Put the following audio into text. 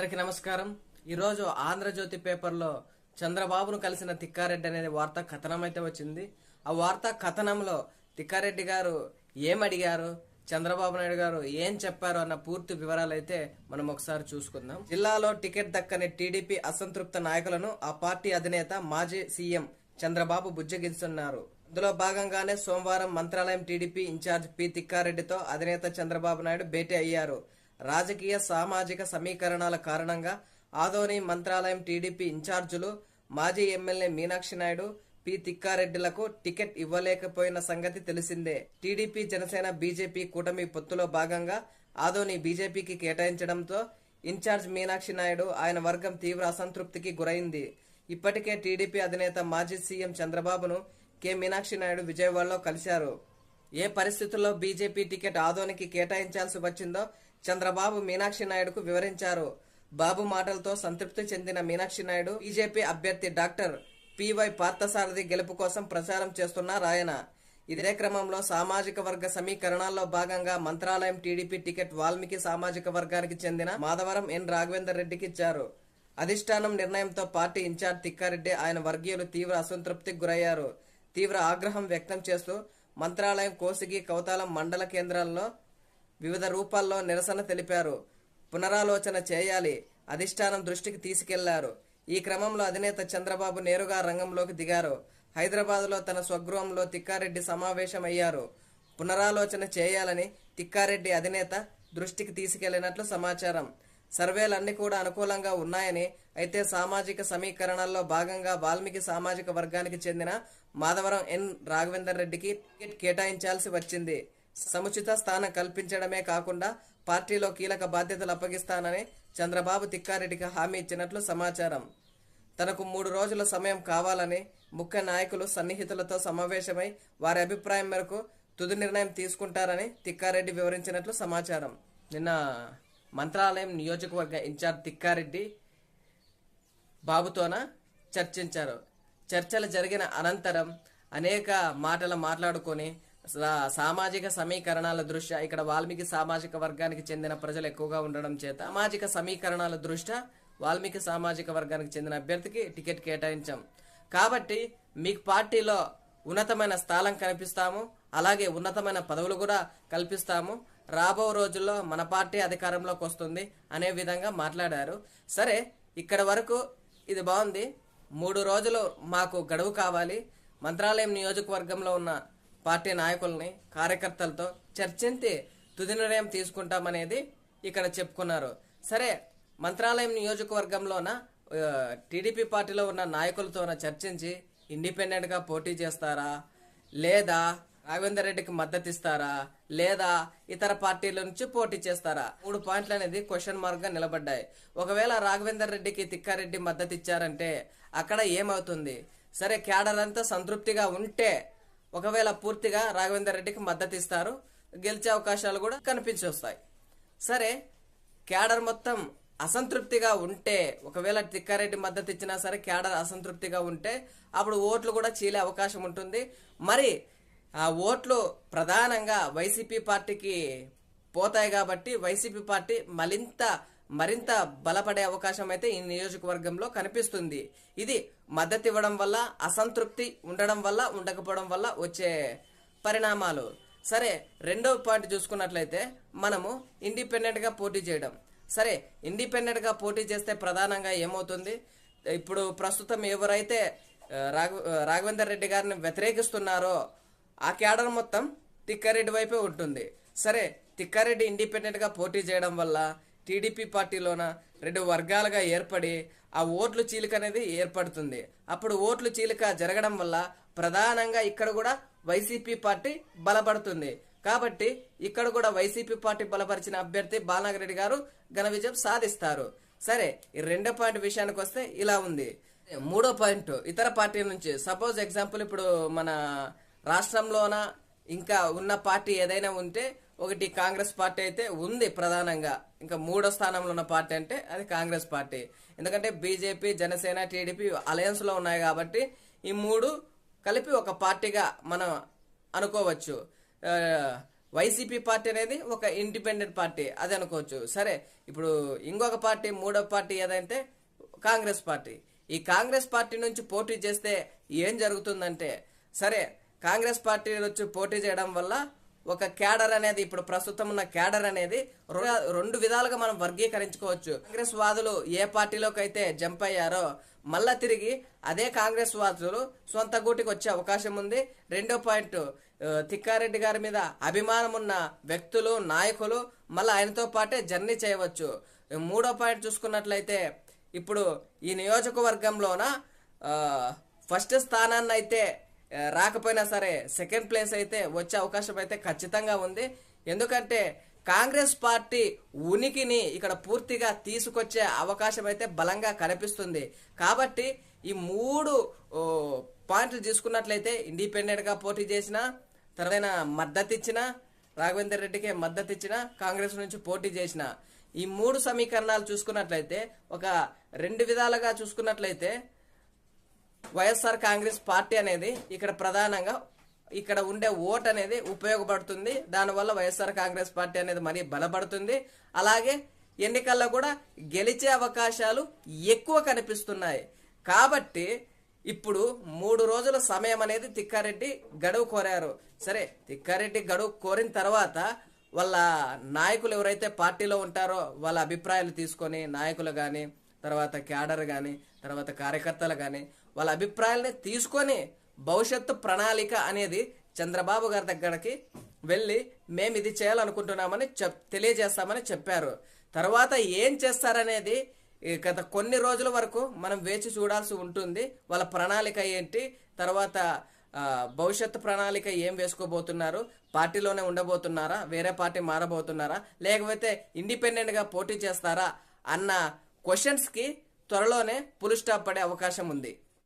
అందరికి నమస్కారం. ఈరోజు ఆంధ్రజ్యోతి పేపర్లో చంద్రబాబును కలిసిన తిక్కారెడ్డి అనేది వార్తా కథనం అయితే వచ్చింది. ఆ వార్తా కథనంలో తిక్కారెడ్డి గారు ఏం అడిగారు చంద్రబాబు నాయుడు గారు ఏం చెప్పారు అన్న పూర్తి వివరాలు అయితే మనం ఒకసారి చూసుకుందాం. జిల్లాలో టికెట్ దక్కని టీడీపీ అసంతృప్త నాయకులను ఆ పార్టీ అధినేత మాజీ సీఎం చంద్రబాబు బుజ్జగిస్తున్నారు ఇందులో భాగంగానే సోమవారం మంత్రాలయం టీడీపీ ఇన్ఛార్జ్ పి తిక్కారెడ్డితో అధినేత చంద్రబాబు నాయుడు భేటీ అయ్యారు. రాజకీయ సామాజిక సమీకరణాల కారణంగా ఆదోని మంత్రాలయం టీడీపీ ఇన్ఛార్జులు మాజీ ఎమ్మెల్యే మీనాక్షి నాయుడు పి తిక్కారెడ్డిలకు టికెట్ ఇవ్వలేకపోయిన సంగతి తెలిసిందే. టీడీపీ జనసేన బీజేపీ కూటమి పొత్తులో భాగంగా ఆదోని బీజేపీకి కేటాయించడంతో ఇన్ఛార్జ్ మీనాక్షి నాయుడు ఆయన వర్గం తీవ్ర అసంతృప్తికి గురైంది. ఇప్పటికే టీడీపీ అధినేత మాజీ సీఎం చంద్రబాబును కె మీనాక్షి నాయుడు విజయవాడలో కలిశారు. ఏ పరిస్థితుల్లో బీజేపీ టికెట్ ఆదోనికి కేటాయించాల్సి వచ్చిందో చంద్రబాబు మీనాక్షి నాయుడుకు వివరించారు. బాబు మాటలతో సంతృప్తి చెందిన మీనాక్షి నాయుడు బీజేపీ అభ్యర్థి డాక్టర్ పివై పార్థసారథి గెలుపు కోసం ప్రచారం చేస్తున్నారు ఆయన ఇదే క్రమంలో సామాజిక వర్గ సమీకరణాల్లో భాగంగా మంత్రాలయం టీడీపీ టికెట్ వాల్మీకి సామాజిక వర్గానికి చెందిన మాధవరం ఎన్. రాఘవేందర్ రెడ్డికి ఇచ్చారు. అధిష్టానం నిర్ణయంతో పార్టీ ఇన్ఛార్జ్ తిక్కారెడ్డి ఆయన వర్గీయులు తీవ్ర అసంతృప్తికి గురయ్యారు. తీవ్ర ఆగ్రహం వ్యక్తం చేస్తూ మంత్రాలయం కోసిగి కౌతాలం మండల కేంద్రాల్లో వివిధ రూపాల్లో నిరసన తెలిపారు. పునరాలోచన చేయాలి. అధిష్టానం దృష్టికి తీసుకెళ్ళారు. ఈ క్రమంలో అధినేత చంద్రబాబు నేరుగా రంగంలోకి దిగారు. హైదరాబాద్లో తన స్వగృహంలో తిక్కారెడ్డి సమావేశమయ్యారు. పునరాలోచన చేయాలని తిక్కారెడ్డి అధినేత దృష్టికి తీసుకెళ్ళినట్లు సమాచారం. సర్వేలన్నీ కూడా అనుకూలంగా ఉన్నాయని అయితే సామాజిక సమీకరణల్లో భాగంగా వాల్మీకి సామాజిక వర్గానికి చెందిన మాధవరం ఎన్. రాఘవేందర్ రెడ్డికి టికెట్ కేటాయించాల్సి వచ్చింది. సముచిత స్థానం కల్పించడమే కాకుండా పార్టీలో కీలక బాధ్యతలు అప్పగిస్తానని చంద్రబాబు తిక్కారెడ్డికి హామీ ఇచ్చినట్లు సమాచారం. తనకు మూడు రోజుల సమయం కావాలని ముఖ్య నాయకులు సన్నిహితులతో సమావేశమై వారి అభిప్రాయం మేరకు తుది నిర్ణయం తీసుకుంటారని తిక్కారెడ్డి వివరించినట్లు సమాచారం. నిన్న మంత్రాలయం నియోజకవర్గ ఇన్ఛార్జ్ తిక్కారెడ్డి బాబుతోన చర్చించారు. చర్చలు జరిగిన అనంతరం అనేక మాటలు మాట్లాడుకొని సామాజిక సమీకరణాల దృష్ట్యా ఇక్కడ వాల్మీకి సామాజిక వర్గానికి చెందిన ప్రజలు ఎక్కువగా ఉండడం చేత సామాజిక సమీకరణాల దృష్ట్యా వాల్మీకి సామాజిక వర్గానికి చెందిన అభ్యర్థికి టికెట్ కేటాయించాం. కాబట్టి మీకు పార్టీలో ఉన్నతమైన స్థానం కనిపిస్తాము అలాగే ఉన్నతమైన పదవులు కూడా కల్పిస్తాము. రాబో రోజుల్లో మన పార్టీ అధికారంలోకి వస్తుంది అనే విధంగా మాట్లాడారు. సరే ఇక్కడ వరకు ఇది బాగుంది. మూడు రోజులు మాకు గడువు కావాలి. మంత్రాలయం నియోజకవర్గంలో ఉన్న పార్టీ నాయకుల్ని కార్యకర్తలతో చర్చించి తుది నిర్ణయం తీసుకుంటామనేది ఇక్కడ చెప్పుకున్నారు. సరే మంత్రాలయం నియోజకవర్గంలోన టీడీపీ పార్టీలో ఉన్న నాయకులతోన చర్చించి ఇండిపెండెంట్గా పోటీ చేస్తారా? లేదా రాఘవేందర్ రెడ్డికి మద్దతు ఇస్తారా లేదా ఇతర పార్టీల నుంచి పోటీ చేస్తారా? మూడు పాయింట్లు అనేది క్వశ్చన్ మార్క్గా నిలబడ్డాయి. ఒకవేళ రాఘవేందర్ రెడ్డికి తిక్కారెడ్డి మద్దతు ఇచ్చారంటే అక్కడ ఏమవుతుంది? సరే క్యాడర్ అంతా సంతృప్తిగా ఉంటే ఒకవేళ పూర్తిగా రాఘవేందర్ రెడ్డికి మద్దతు ఇస్తారు గెలిచే అవకాశాలు కూడా కనిపించి వస్తాయి సరే క్యాడర్ మొత్తం అసంతృప్తిగా ఉంటే ఒకవేళ తిక్కారెడ్డి మద్దతు ఇచ్చినా సరే క్యాడర్ అసంతృప్తిగా ఉంటే అప్పుడు ఓట్లు కూడా చీలే అవకాశం ఉంటుంది. మరి ఆ ఓట్లు ప్రధానంగా వైసీపీ పార్టీకి పోతాయి కాబట్టి వైసీపీ పార్టీ మరింత మరింత బలపడే అవకాశం అయితే ఈ నియోజకవర్గంలో కనిపిస్తుంది. ఇది మద్దతు ఇవ్వడం వల్ల అసంతృప్తి ఉండడం వల్ల ఉండకపోవడం వల్ల వచ్చే పరిణామాలు. సరే రెండవ పాయింట్ చూసుకున్నట్లయితే మనము ఇండిపెండెంట్గా పోటీ చేయడం. సరే ఇండిపెండెంట్గా పోటీ చేస్తే ప్రధానంగా ఏమవుతుంది? ఇప్పుడు ప్రస్తుతం ఎవరైతే రాఘ రాఘవేందర్ రెడ్డి గారిని వ్యతిరేకిస్తున్నారో ఆ క్యాడర్ మొత్తం తిక్కారెడ్డి వైపే ఉంటుంది. సరే తిక్కారెడ్డి ఇండిపెండెంట్గా పోటీ చేయడం వల్ల టీడీపీ పార్టీలోన రెండు వర్గాలుగా ఏర్పడి ఆ ఓట్లు చీలిక అనేది ఏర్పడుతుంది. అప్పుడు ఓట్లు చీలిక జరగడం వల్ల ప్రధానంగా ఇక్కడ కూడా వైసీపీ పార్టీ బలపడుతుంది. కాబట్టి ఇక్కడ కూడా వైసీపీ పార్టీ బలపరిచిన అభ్యర్థి బాలనాగిరెడ్డి గారు ఘన విజయం సాధిస్తారు. సరే ఈ రెండో పాయింట్ విషయానికి వస్తే ఇలా ఉంది. మూడో పాయింట్ ఇతర పార్టీల నుంచి సపోజ్ ఎగ్జాంపుల్ ఇప్పుడు మన రాష్ట్రంలోన ఇంకా ఉన్న పార్టీ ఏదైనా ఉంటే ఒకటి కాంగ్రెస్ పార్టీ అయితే ఉంది ప్రధానంగా. ఇంకా మూడో స్థానంలో ఉన్న పార్టీ అంటే అది కాంగ్రెస్ పార్టీ. ఎందుకంటే బీజేపీ జనసేన టీడీపీ అలయన్స్లో ఉన్నాయి కాబట్టి ఈ మూడు కలిపి ఒక పార్టీగా మనం అనుకోవచ్చు. వైసీపీ పార్టీ అనేది ఒక ఇండిపెండెంట్ పార్టీ అది అనుకోవచ్చు. సరే ఇప్పుడు ఇంకొక పార్టీ మూడో పార్టీ ఏదంటే కాంగ్రెస్ పార్టీ. ఈ కాంగ్రెస్ పార్టీ నుంచి పోటీ చేస్తే ఏం జరుగుతుందంటే సరే కాంగ్రెస్ పార్టీ నుంచి పోటీ చేయడం వల్ల ఒక క్యాడర్ అనేది ఇప్పుడు ప్రస్తుతం ఉన్న క్యాడర్ అనేది రెండు విధాలుగా మనం వర్గీకరించుకోవచ్చు. కాంగ్రెస్ వాదులు ఏ పార్టీలోకి అయితే జంప్ అయ్యారో మళ్ళా తిరిగి అదే కాంగ్రెస్ వాదులు సొంత గూటికి వచ్చే అవకాశం ఉంది. రెండో పాయింట్ తిక్కారెడ్డి గారి మీద అభిమానం ఉన్న వ్యక్తులు నాయకులు మళ్ళీ ఆయనతో పాటే జర్నీ చేయవచ్చు. మూడో పాయింట్ చూసుకున్నట్లయితే ఇప్పుడు ఈ నియోజకవర్గంలోన ఫస్ట్ స్థానాన్ని అయితే రాకపోయినా సరే సెకండ్ ప్లేస్ అయితే వచ్చే అవకాశం అయితే ఖచ్చితంగా ఉంది. ఎందుకంటే కాంగ్రెస్ పార్టీ ఉనికిని ఇక్కడ పూర్తిగా తీసుకొచ్చే అవకాశం అయితే బలంగా కనిపిస్తుంది. కాబట్టి ఈ మూడు పాయింట్లు తీసుకున్నట్లయితే ఇండిపెండెంట్గా పోటీ చేసిన తర్వాత మద్దతు ఇచ్చిన రాఘవేందర్ రెడ్డికి మద్దతు ఇచ్చిన కాంగ్రెస్ నుంచి పోటీ చేసిన ఈ మూడు సమీకరణాలు చూసుకున్నట్లయితే ఒక రెండు విధాలుగా చూసుకున్నట్లయితే వైఎస్ఆర్ కాంగ్రెస్ పార్టీ అనేది ఇక్కడ ప్రధానంగా ఇక్కడ ఉండే ఓట్ అనేది ఉపయోగపడుతుంది. దానివల్ల వైఎస్ఆర్ కాంగ్రెస్ పార్టీ అనేది మరీ బలపడుతుంది. అలాగే ఎన్నికల్లో కూడా గెలిచే అవకాశాలు ఎక్కువ కనిపిస్తున్నాయి. కాబట్టి ఇప్పుడు మూడు రోజుల సమయం అనేది తిక్కారెడ్డి గడువు కోరారు. సరే తిక్కారెడ్డి గడువు కోరిన తర్వాత వాళ్ళ నాయకులు ఎవరైతే పార్టీలో ఉంటారో వాళ్ళ అభిప్రాయాలు తీసుకొని నాయకులు కానీ తర్వాత క్యాడర్ కానీ తర్వాత కార్యకర్తలు కానీ వాళ్ళ అభిప్రాయాలని తీసుకొని భవిష్యత్తు ప్రణాళిక అనేది చంద్రబాబు గారి దగ్గరికి వెళ్ళి మేము ఇది చేయాలనుకుంటున్నామని చెప్ తెలియజేస్తామని చెప్పారు. తర్వాత ఏం చేస్తారనేది గత కొన్ని రోజుల వరకు మనం వేచి చూడాల్సి ఉంటుంది. వాళ్ళ ప్రణాళిక ఏంటి? తర్వాత భవిష్యత్తు ప్రణాళిక ఏం వేసుకోబోతున్నారు? పార్టీలోనే ఉండబోతున్నారా? వేరే పార్టీ మారబోతున్నారా? లేకపోతే ఇండిపెండెంట్గా పోటీ చేస్తారా? అన్న క్వశ్చన్స్కి త్వరలోనే పులు స్టాప్ పడే అవకాశం ఉంది.